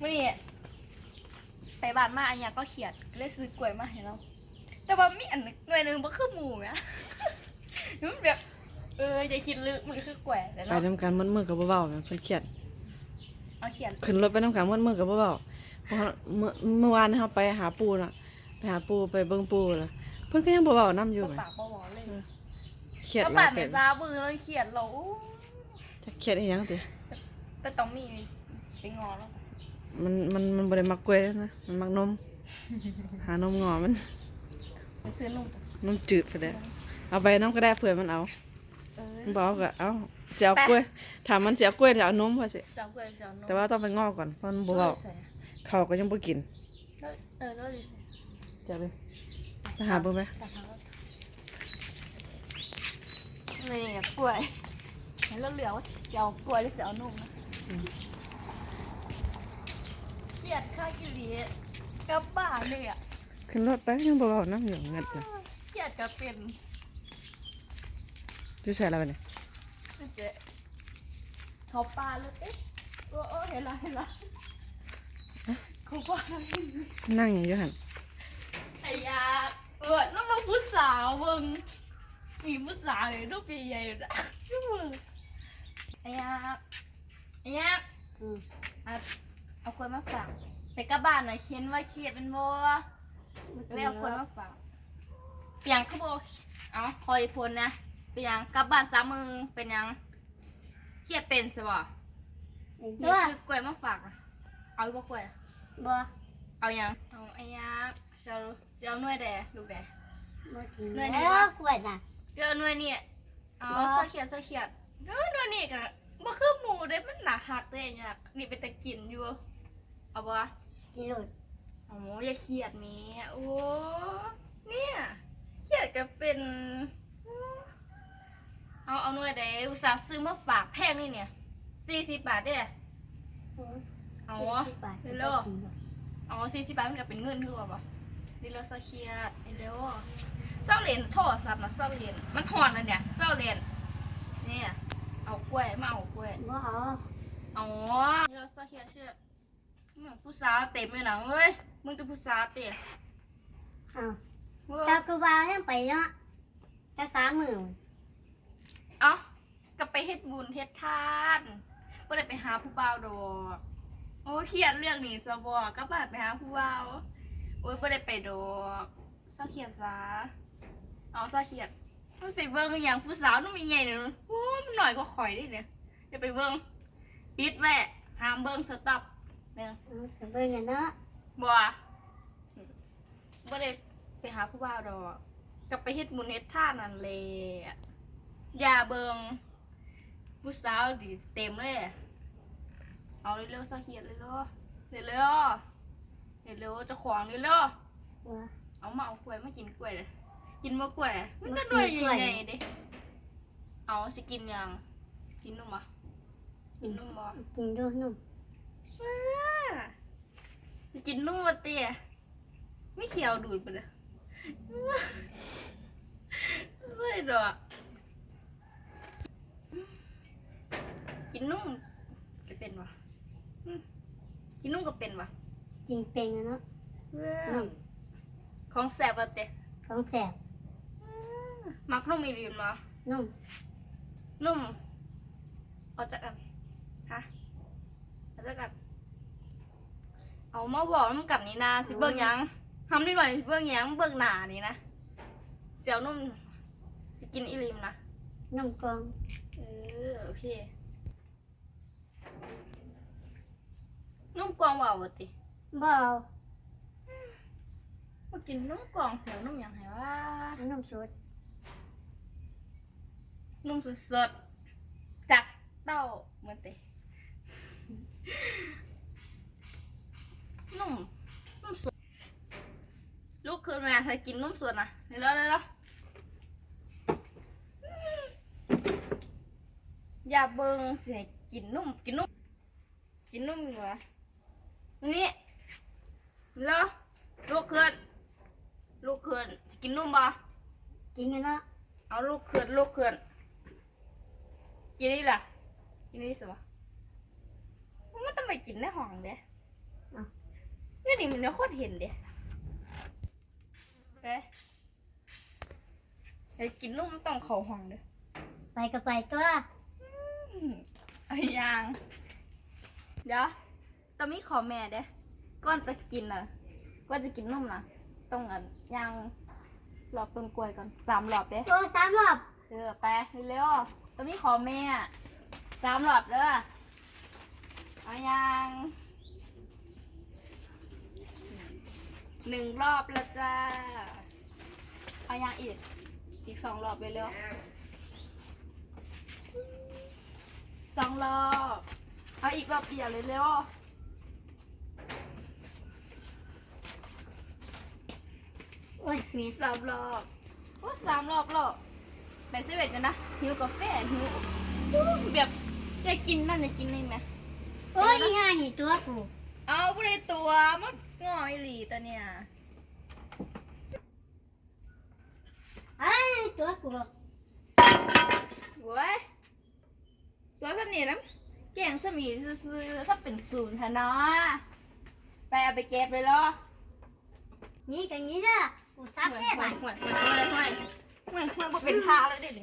มื่อนี้ไปบ้านมาอันเนี้ยก็เขียดเลยซื้อกล้วยมาให้เรา แต่ว่ามีอันหนึ่งหน่วยหนึ่งมันคือหมูอะมันแบบเอออย่าคิดลึกมันคือกล้วยแต่ไปเราน้ำกันมันมือกับเบาๆนะเพิ่นเครียดเอาเขียนขึ้นรถไปน้ำกันมันมือกับเบาๆเพราะเมื่อเมื่อวานเฮาไปหาปูน่ะ ไปหาปูไปเบิ่งปูล่ะเพิ่นก็ยังเบาๆนํอยู่ก็แหมปากก็หวอเลยเครียดก็หลาปายกเต็เม็มซาบือเลยเขียดเราอู้จะเครียดอีหยังติแต่ต้องมีไปงอแล้ว มันมันมันบ่ได้มักกล้วยแล้วนะ มันมักนม หานมงอมันไปซื้อนุ่มนมจืดไปเลยเอาไปน้ำก็ได้เผื่อมันเอาเออมันบอกก็เอาจะเอากล้วยถามมันจะเอากล้วยหรือเอานมว่าสิเจ้ากล้วยเจ้านมแต่ว่าต้องไปงอกก่อนเพราะมันบ่เว้าใส่เขาก็ยังบ่กินแล้วเออแล้วดิใส่จะไปไปหาเบิ่งไหมตัดทางแล้วนี่เนี่ยกล้วยแล้วเหลือว่าจะเอากล้วยหรือจะเอานุ่มนะเขีย ดข้าวกิลีกับบ้านเลยอะขึ้นรถไปยังบ่เว้าน้ำอยู่เงิดอยู่เขียดกับเป็นอยู่ใส่แล้วบัดนี้เจ๊เขาปลาเลยเอ๊ะโอ้โอ้เห็นละเห็นละเขาปลาเลยนั่งอย่างอยู่หั่นไอ้ยาเออนั่นมาผู้สาวมึงมีผู้สาวเลยรูปใหญ่ๆอยู่นะมึงไอ้ยาไอ้ยาอืมอะเอากล้วยมาฝาก ไปกลับบ้านหน่อยเขียนว่าเครียดเป็นโมเลยเอากล้วยมาฝากเปียงเขาบอกเอาคอยพลนะเปียงกลับบ้านสามมือเป็นยังเครียดเป็นสิบ่เห็นนี่ตัวซื้อกล้วยมาฝากอะเอาอีกบ่กล้วยอะบ่เอายังเอาไอ้ยาเจ้าเจ้าหน่วยแดลูกแดบ่กินเนื่แล้อยนี่วะวกล้วยน่ะเจ้าหน่วยนี่เอาบ่เสื้อเขียดเสื้อเขียดเออหน่วยนี่ก็บ่คือหมูเด้มันหนาหักเด้เนี่ยนี่เป็นตะกินอยู่ เอาบ่กินโลดโอ้อย่าเครียดแนี้โอ้เนี่ยเครียดก็เป็น เอาเอาหน่วยใดอุตส่าห์ซื้อมาฝากแพงนี่เนี่ยสี่สิบบาทเด้เอาวะสิบบาทเดี๋ยวโลเอาสี่สิบบาทมันก็เป็นเงินคือว่าบ่ดิเลเซอร์เครียดเดี๋ยวเศร้าเหรียญโทรศัพท์นะเศร้าเหรียญมันหอนแล้วเนี่ยเศร้าเหรียญเนี่ยเอากล้วยมาเอากล้วยบ่เอาอ๋อดิเลเซอร์เครียดเชื่อมึง ผู้สาวเต็มเลยนะเว้ยมึงจะผู้สาวเต็มเอาเว้ยตากูบ่าวยังไปเนาะตาสามมื้อเอ้าก็ไปเฮ็ดบุญเฮ็ดทานก็ได้ไปหาผู้บ่าวดอกโอ้เครียดเรื่องนี้ซะบ่ก็บาดไปหาผู้บ่าวโอ้ยก็ได้ไปดอกเศร้าเครียดซะเอาเศร้าเครียดมันไปเบิ่งอหย่างผู้สาวนุ่มใหญ่ๆเนี่ยโอ้ยมันหน่อยก็ข่อยดิเนี่ยจะไปเบิ่งปิดแว่ห้ามเบิ่งสต็อป เนี่ยเอาไปเบิ่งกันเนาะบ่บ่ได้ไปหาผู้บ่าวดอกกลับไปเฮ็ดบุญเฮ็ดทานนั่นแหละอย่าเบิ่งผู้สาวดิเต็มเลย เอาเร็วๆซะเขียดเร็วๆเร็วๆเร็วๆเจะขวางเร็วบ่ๆเอามาเอากล้วยมากินกล้วยเลยกินบ่กล้วยมันจะด้วยยังไงเด้เอาสิกินยังกินนุ่มอะกินนุ่มบ่กินดูนุ่ม ว้าสิกินนุ่มบ่เตี้ยไม่เขียวดูดไปเลยไม่ดอกกินนุ่มก็เป็นวะอืมกินนุ่มก็เป็นวะกินเป็นอะเนาะนุ่มของแสบว่ะเตะของแสบมักนุ่มอีรีนมานุ่มนุ่มเอาจากกันฮะเอาจากกัน เอามาบอกน้ำกันนี่นาสิเบิ่งหยังทำนิดหน่อยเบิ่งหยังเบิ่งหนานี่นะเสียวนุ่มสิกินอีรีมนะนุ่มกองเออโอเค นุ่มกวางว่าวะติบ่เอามากินนุ่มกวางเสียวนุ่มหยังไงวะนุ่มสดนุ่มสดๆจากเต้าเหมือนเตะ นุ่มนุ่มสดลูกคืนมาใครกินนุ่มสดนะเร็วๆเร็วๆอย่าเบิ่งเสียกินนุ่มกินนุ่มกินนุ่มอยู่วะนี่แล้วลูกคืนลูกคืนกินนุ่มบ่กินกันเนาะเอาลูกเขื่อนลูกเขื่อนกินนี่ล่ะกินนี่สิวะมันต้องไปกินในห้องเด้ นี่มันแล้วคนเห็นเด้ไปเดี๋ยวกินนุ่มต้องเข้าห้องเด้อไปก็ไปตัวเอายังเดี๋ยวต้องมีขอแม่เด้ก่อนจะกินน่ะก่อนจะกินนมน่ะต้องอันย่างรอบต้นกล้วยก่อนสามรอบเด้ตัวสามรอบเออไปเร็วๆต้องมีขอแม่สามรอบเด้อเอายัง หนึ่งรอบล้วจ้าเอายังอีก อีกสองรอบเร็วสองรอบ เอาอีกรอบเดียวเลยเร็วโอ้ยมีสามรอบโอ้สามรอบหรอกไปเซเว่นกันนะหิวกาแฟหิวแบบอยากกินนั่นอยากกินนี่ไหมโอ้ยอีห่านี่ตัวกู เอาไปเลยตัวมันง่อยหลีตัวเนี่ยไอ้ยตัวกูโว้ยตัวสำเนียงน้ำแกงสมีซื้อๆถ้าเป็นศูนย์ฮะเนาะไปเอาไปเก็บเลยเหรอนี่กันนี้เด้อกูซับห่วยได้ห่ไหมวยห่วยห่วยห่วยห่วยห่วยห่วยบ่เป็นทาแล้วเด็ด